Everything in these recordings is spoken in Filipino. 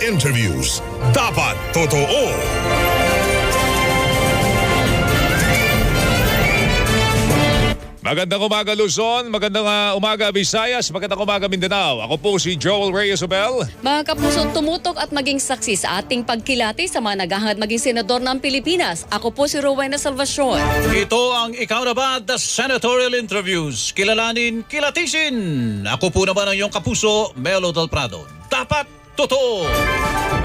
Interviews. Dapat totoo. Magandang umaga Luzon, magandang uh, umaga Visayas, magandang umaga Mindanao. Ako po si Joel Reyes Obel. Mga kapuso, tumutok at maging saksi sa ating pagkilati sa mga naghahangad maging senador ng Pilipinas. Ako po si Rowena Salvacion. Ito ang Ikaw na ba The Senatorial Interviews. Kilalanin, kilatisin. Ako po naman ang iyong kapuso, Melo Del Prado. Dapat totoo.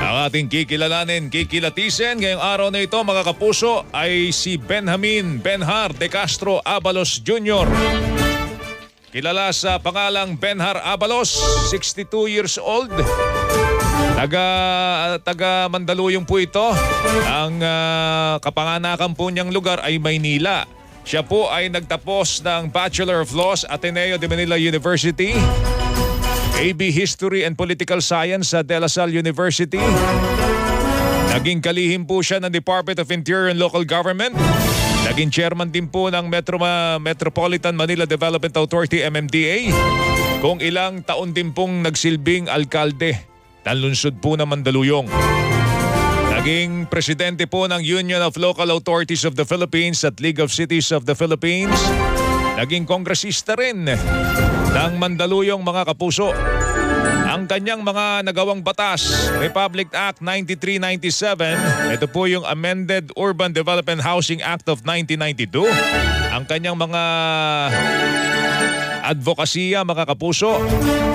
Ang ating kikilalanin, kikilatisin ngayong araw na ito mga kapuso ay si Benjamin Benhar de Castro Abalos Jr. Kilala sa pangalang Benhar Abalos, 62 years old. Taga, taga Mandaluyong po ito. Ang ah, kapanganakan po niyang lugar ay Maynila. Siya po ay nagtapos ng Bachelor of Laws Ateneo de Manila University. AB History and Political Science sa De La Salle University. Naging kalihim po siya ng Department of Interior and Local Government. Naging chairman din po ng Metro Metropolitan Manila Development Authority MMDA. Kung ilang taon din pong nagsilbing alkalde ng lungsod po ng Mandaluyong. Naging presidente po ng Union of Local Authorities of the Philippines at League of Cities of the Philippines. Naging kongresista rin ng Mandaluyong mga kapuso. Ang kanyang mga nagawang batas, Republic Act 9397, ito po yung Amended Urban Development Housing Act of 1992. Ang kanyang mga advokasya mga kapuso,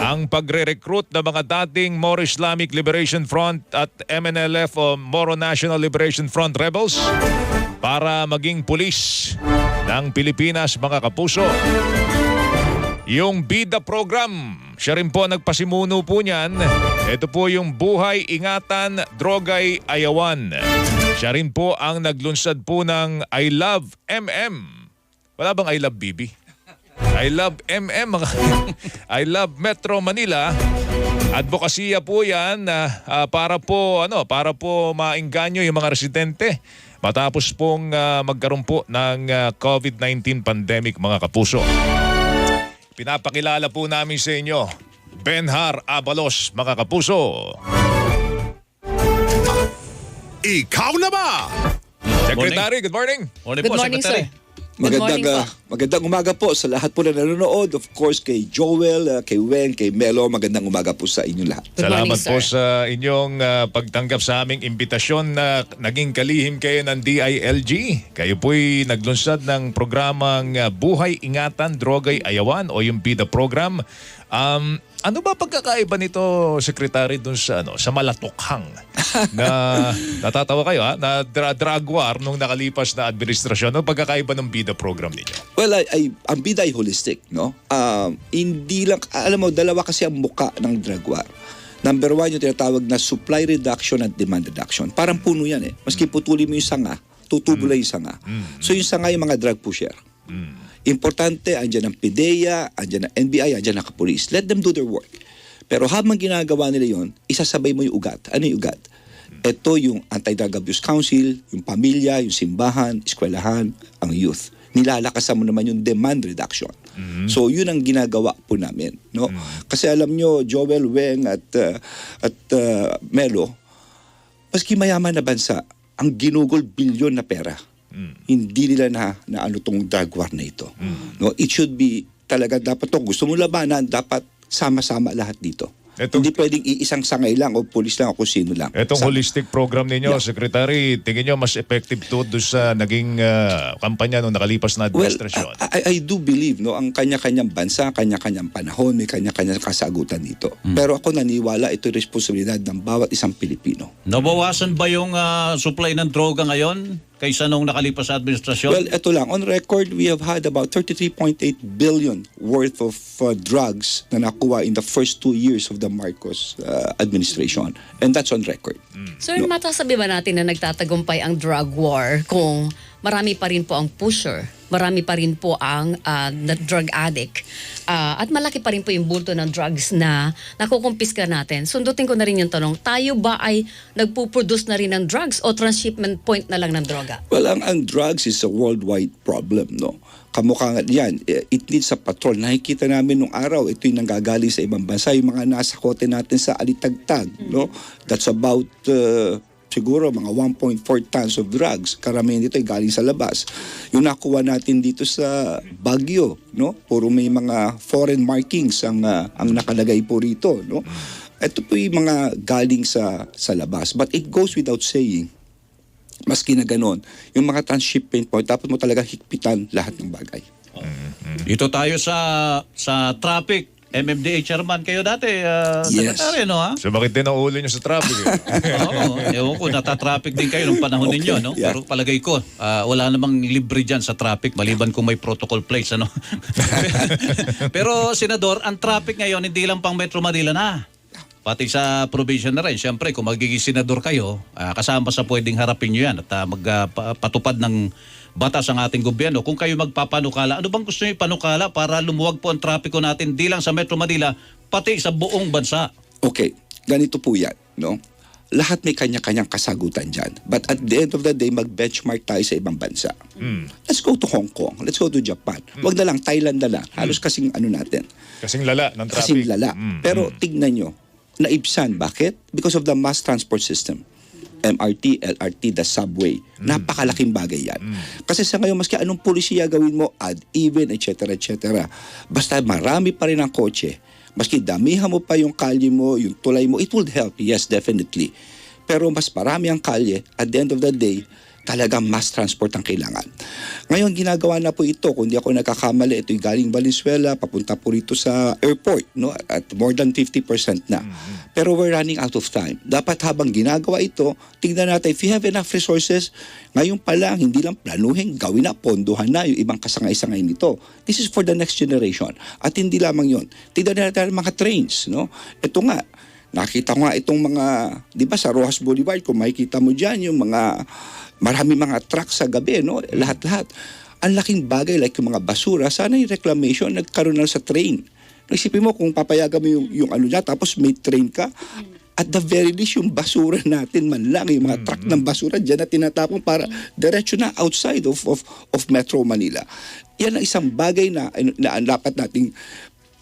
ang pagre-recruit ng mga dating Moro Islamic Liberation Front at MNLF o Moro National Liberation Front rebels para maging pulis ng Pilipinas mga kapuso. Yung BIDA program, siya rin po nagpasimuno po niyan. Ito po yung Buhay Ingatan Drogay Ayawan. Siya rin po ang naglunsad po ng I Love MM. Wala bang I Love BB? I love MM, I love Metro Manila. Advokasya po 'yan ah, para po ano, para po maingganyo yung mga residente matapos pong ah, magkaroon po ng ah, COVID-19 pandemic mga kapuso. Pinapakilala po namin sa inyo Benhar Abalos mga kapuso. Ikaw na ba? Secretary, good morning. Morning Good po, morning, Secretary. sir. Magandang, ah, magandang umaga po sa lahat po na nanonood. Of course, kay Joel, ah, kay Wen, kay Melo. Magandang umaga po sa inyong lahat. Good Salamat morning, po sir. sa inyong ah, pagtanggap sa aming imbitasyon na naging kalihim kayo ng DILG. Kayo po'y naglunsad ng programang ah, Buhay Ingatan Drogay Ayawan o yung BIDA program. Um, ano ba pagkakaiba nito, Secretary, dun sa, ano, sa malatokhang na natatawa kayo ha, na dra- drug war nung nakalipas na administrasyon? Ano pagkakaiba ng BIDA program ninyo? Well, ay, ay, ang bida ay holistic, no? Um, hindi lang, alam mo, dalawa kasi ang muka ng drug war. Number one, yung tinatawag na supply reduction at demand reduction. Parang puno yan eh. Maski putuli mo yung sanga, tutubo lang yung sanga. So yung sanga yung mga drug pusher. Importante, andyan ang PIDEA, andyan ang NBI, andyan ang kapulis. Let them do their work. Pero habang ginagawa nila yon, isasabay mo yung ugat. Ano yung ugat? Ito yung Anti-Drug Abuse Council, yung pamilya, yung simbahan, eskwelahan, ang youth. Nilalakasan mo naman yung demand reduction. So yun ang ginagawa po namin, no? Kasi alam nyo, Joel Weng at uh, at uh, Melo, maski mayaman na bansa, ang ginugol bilyon na pera. Hindi nila na, na ano tong drug war na ito. No, it should be talaga dapat to. Gusto mo labanan, dapat sama-sama lahat dito. Etong- Hindi pwedeng iisang sangay lang o pulis lang o kung sino lang. Etong Sama. holistic program ninyo, Yeah. Secretary, tingin nyo mas effective to doon sa naging ah, kampanya nung nakalipas na Well, administrasyon? I, I- I do believe no ang kanya-kanyang bansa, kanya-kanyang panahon, may kanya-kanyang kasagutan dito. Pero ako naniwala ito responsibilidad ng bawat isang Pilipino. Nabawasan ba yung ah, supply ng droga ngayon kaysa nung nakalipas sa administrasyon? Well, ito lang. On record, we have had about 33.8 billion worth of uh, drugs na nakuha in the first two years of the Marcos uh, administration. And that's on record. Sir, matasabi ba natin na nagtatagumpay ang drug war kung marami pa rin po ang pusher marami pa rin po ang na drug addict. Ah, at malaki pa rin po yung bulto ng drugs na nakukumpiska natin. Sundutin ko na rin yung tanong, tayo ba ay nagpuproduce na rin ng drugs o transshipment point na lang ng droga? Well, ang, ang drugs is a worldwide problem, no? Kamukha nga yan, eh, it needs a patrol. Nakikita namin nung araw, ito yung nanggagaling sa ibang bansa, yung mga nasa kote natin sa alitagtag, no? That's about uh, siguro mga 1.4 tons of drugs. Karamihan dito ay galing sa labas. Yung nakuha natin dito sa Baguio, no? Puro may mga foreign markings ang uh, ang nakalagay po rito, no? Ito po yung mga galing sa sa labas. But it goes without saying, maski na ganon, yung mga transshipment point, dapat mo talaga higpitan lahat ng bagay. Dito tayo sa sa traffic. MMDA chairman kayo dati, uh, Yes. secretary, no ha? Sumakit din ang ulo nyo sa traffic. Eh. Oo, ewan ko, natatraffic din kayo nung panahon Okay, ninyo, no? yeah. Pero palagay ko, ah, wala namang libre dyan sa traffic, maliban kung may protocol plates, ano? Pero, Senador, ang traffic ngayon, hindi lang pang Metro Manila na. Pati sa probinsya na rin. Siyempre, kung magiging senador kayo, ah, kasama sa pwedeng harapin nyo yan at ah, magpatupad ng batas ang ating gobyerno. Kung kayo magpapanukala, ano bang gusto nyo ipanukala para lumuwag po ang trapiko natin di lang sa Metro Manila, pati sa buong bansa? Okay, ganito po yan, no? Lahat may kanya-kanyang kasagutan dyan. But at the end of the day, mag-benchmark tayo sa ibang bansa. Let's go to Hong Kong. Let's go to Japan. Wag na lang, Thailand na lang. Halos kasing ano natin. Kasing lala ng traffic. Kasing lala. Mm, Pero mm. tignan nyo, naibsan. Bakit? Because of the mass transport system. MRT, LRT, the subway. Napakalaking bagay yan. Kasi sa ngayon, maski anong polisiya gawin mo, add even, etc., etc. Basta marami pa rin ang kotse. Maski damihan mo pa yung kalye mo, yung tulay mo, it would help. Yes, definitely. Pero mas marami ang kalye, at the end of the day, talagang mass transport ang kailangan. Ngayon, ginagawa na po ito. Kung di ako nagkakamali, ito yung galing Valenzuela, papunta po rito sa airport, no? at more than 50% na. Pero we're running out of time. Dapat habang ginagawa ito, tingnan natin, if you have enough resources, ngayon pa lang, hindi lang planuhin, gawin na, pondohan na yung ibang kasangay-sangay nito. This is for the next generation. At hindi lamang yon. Tingnan natin mga trains. No? Ito nga, Nakita ko nga itong mga, di ba sa Rojas Boulevard, kung makikita mo dyan, yung mga, marami mga truck sa gabi, no? Lahat-lahat. Ang laking bagay, like yung mga basura, sana yung reclamation nagkaroon na sa train. Isipin mo kung papayagan mo yung, yung ano niya, tapos may train ka, at the very least, yung basura natin man lang, yung mga truck ng basura dyan na tinatapon para diretso na outside of, of, of Metro Manila. Yan ang isang bagay na, na, na dapat nating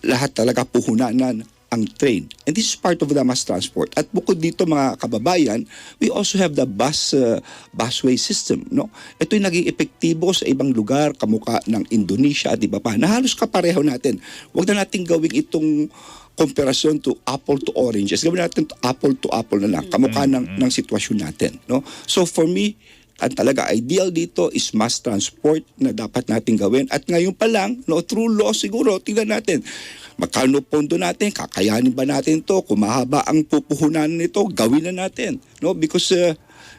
lahat talaga puhunanan ang train. And this is part of the mass transport. At bukod dito mga kababayan, we also have the bus uh, busway system. No? Ito yung naging epektibo sa ibang lugar, kamuka ng Indonesia at iba pa, na halos kapareho natin. Huwag na natin gawing itong comparison to apple to oranges. Gawin natin to apple to apple na lang, kamukha ng, ng sitwasyon natin. No? So for me, ang talaga ideal dito is mass transport na dapat natin gawin. At ngayon pa lang, no, through law siguro, tingnan natin, magkano pondo natin, kakayanin ba natin to, kung mahaba ang pupuhunan nito, gawin na natin. No? Because uh,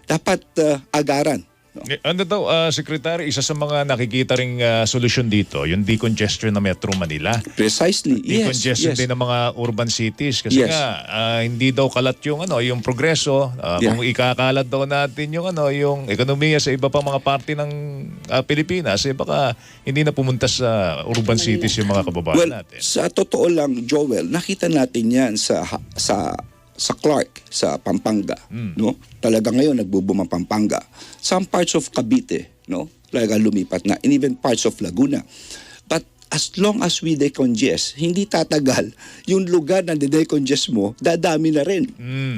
dapat uh, agaran. Eh, Ano daw, ah, Secretary, isa sa mga nakikita ring ah, solusyon dito, yung decongestion ng Metro Manila. Precisely. Yes, Decongestion yes. din ng mga urban cities kasi Yes. nga ah, hindi daw kalat yung ano yung progreso Ah, Yeah. kung ikakalat daw natin yung ano yung ekonomiya sa iba pang mga parte ng ah, Pilipinas eh baka hindi na pumunta sa urban cities yung mga kababayan Well, natin. sa totoo lang, Joel, nakita natin yan sa sa sa Clark, sa Pampanga, no? Talaga ngayon nagbo-boom ang Pampanga. Some parts of Cavite, no? Talaga lumipat na, and even parts of Laguna. But as long as we decongest, hindi tatagal yung lugar na decongest mo, dadami na rin.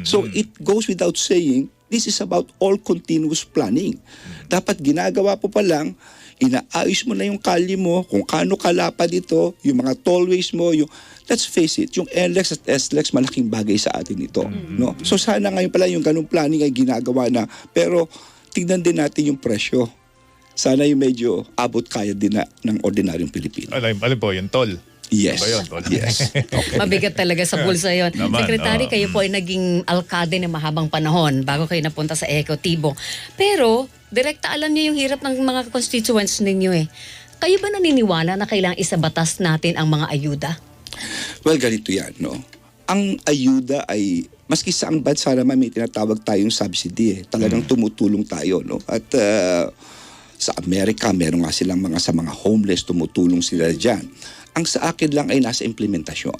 So it goes without saying, this is about all continuous planning. Dapat ginagawa po pa lang, inaayos mo na yung kalye mo, kung kano kalapad ito, yung mga tollways mo, yung let's face it, yung NLEX at SLEX malaking bagay sa atin ito, no? So sana ngayon pala yung ganung planning ay ginagawa na, pero tignan din natin yung presyo. Sana yung medyo abot kaya din na ng ordinaryong Pilipino. Alin, alin po, yung toll. Yes. Ba yun, tol? Yes. Okay. Mabigat talaga sa bulsa yon. Naman, Secretary, oo. kayo po ay naging alkade ng mahabang panahon bago kayo napunta sa Eco Tibong. Pero, direkta alam niyo yung hirap ng mga constituents ninyo eh. Kayo ba naniniwala na kailangang isabatas natin ang mga ayuda? Well, ganito yan, no? Ang ayuda ay, maski sa ang bansa naman may tinatawag tayong subsidy eh. Talagang tumutulong tayo, no? At uh, Sa Amerika, meron nga silang mga sa mga homeless, tumutulong sila dyan. Ang sa akin lang ay nasa implementasyon.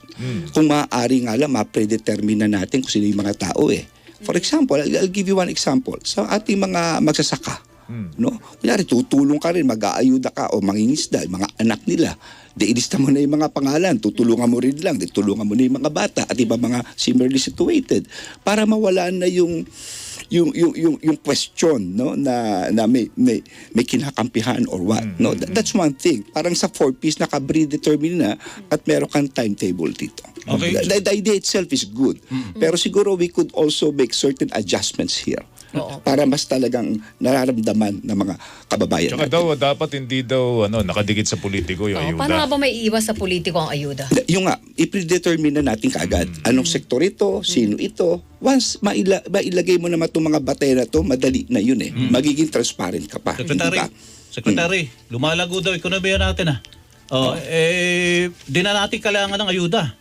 Kung maaari nga lang, ma-predetermine na natin kung sino yung mga tao eh. For example, I'll, I'll give you one example. Sa ating mga magsasaka, no? Kunyari, tutulong ka rin, mag-aayuda ka o mangingisda, mga anak nila. Di ilista mo na yung mga pangalan, tutulungan mo rin lang, di tulungan mo na yung mga bata at iba mga similarly situated para mawala na yung yung yung yung, yung question no na na may may, may kinakampihan or what no That- that's one thing parang sa four piece naka predetermine na at meron kang timetable dito Okay. the, the idea itself is good pero siguro we could also make certain adjustments here Oo. para mas talagang nararamdaman ng mga kababayan Tsaka natin. daw, dapat hindi daw ano, nakadikit sa politiko yung Oo, ayuda. paano nga ba may iwas sa politiko ang ayuda? Yung nga, i-predetermine na natin kaagad. Mm. Anong sektor ito? Sino ito? Once maila, mailagay mo naman itong mga batay na to, madali na yun eh. Magiging transparent ka pa. Secretary, Hindi ba? Secretary, lumalago daw ekonomiya natin ah. Oh, eh, di na natin kailangan ng ayuda.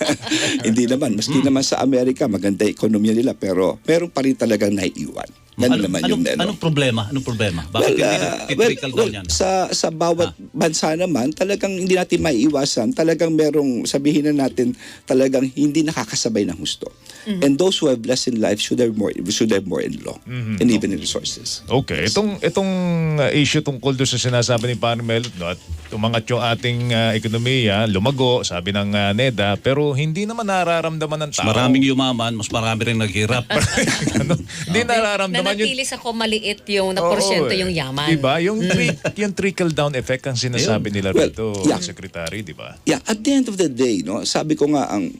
Hindi naman. Maski naman sa Amerika, maganda ekonomiya nila, pero meron pa rin talagang naiiwan. Yan Ano- naman anong, yung ano. anong problema? Anong problema? Bakit Well, hindi uh, well, well, yan? sa sa bawat bansa naman talagang hindi natin maiiwasan talagang merong sabihin na natin talagang hindi nakakasabay ng husto and those who have less in life should have more should have more in law and even in resources Okay, itong itong uh, issue tungkol doon sa sinasabi ni Pano Melot no, at tumangat yung ating uh, ekonomiya, lumago, sabi ng uh, NEDA, pero hindi naman nararamdaman ng Mas tao. maraming yumaman, mas marami rin naghirap. ano, hindi nararamdaman yun. Nanatili sa kung maliit yung na porsyento yung yaman. Diba? Yung, tri- yung trickle down effect ang sinasabi nila Well, rito, yeah. Secretary, di ba? yeah at the end of the day no sabi ko nga ang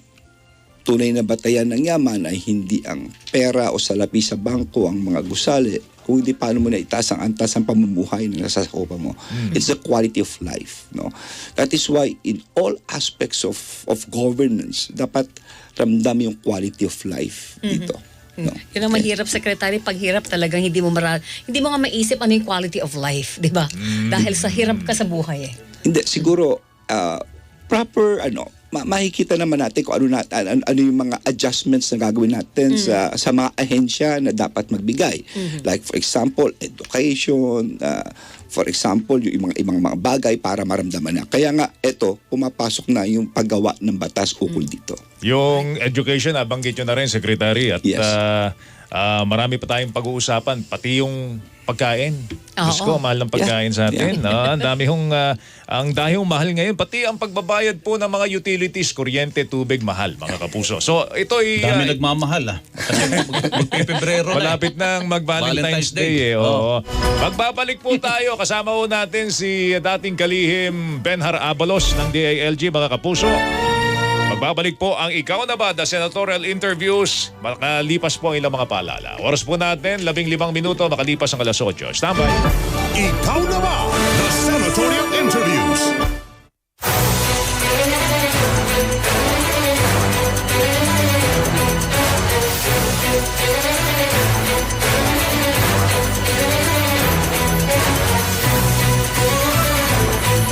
tunay na batayan ng yaman ay hindi ang pera o salapi sa bangko ang mga gusali kung hindi paano mo na itaas ang antas ng pamumuhay na nasasakupan mo. It's the quality of life. No? That is why in all aspects of of governance, dapat ramdam yung quality of life dito. No? Yun ang mahirap, Secretary. Pag hirap talagang hindi mo mara- hindi mo nga maisip ano yung quality of life, di ba? Dahil sa hirap ka sa buhay eh. Hindi, siguro, ah, proper, ano, ma- makikita naman natin kung ano, na, ano, ano yung mga adjustments na gagawin natin sa, sa mga ahensya na dapat magbigay. Like, for example, education, ah, for example, yung mga, ibang mga bagay para maramdaman na. Kaya nga, eto, pumapasok na yung paggawa ng batas ukol dito. Yung education, nabanggit nyo na rin, Secretary, at Yes. ah, ah, marami pa tayong pag-uusapan, pati yung pagkain. Diyos ko, mahal ng pagkain sa atin. Ah, ang dami hong, ah, ang dami hong mahal ngayon. Pati ang pagbabayad po ng mga utilities, kuryente, tubig, mahal, mga kapuso. So, ito ay... Dami ah, nagmamahal ah. Kasi mag- magpipebrero na eh. Malapit ng mag-Valentine's Valentine's Day, Day. eh. Oo. Magbabalik po tayo. Kasama po natin si dating kalihim Benhar Abalos ng DILG, mga kapuso. Magbabalik po ang Ikaw na ba? The Senatorial Interviews. Makalipas po ang ilang mga paalala. Oras po natin, labing limang minuto, makalipas ang alas 8. Standby. Ikaw na ba? The Senatorial Interviews.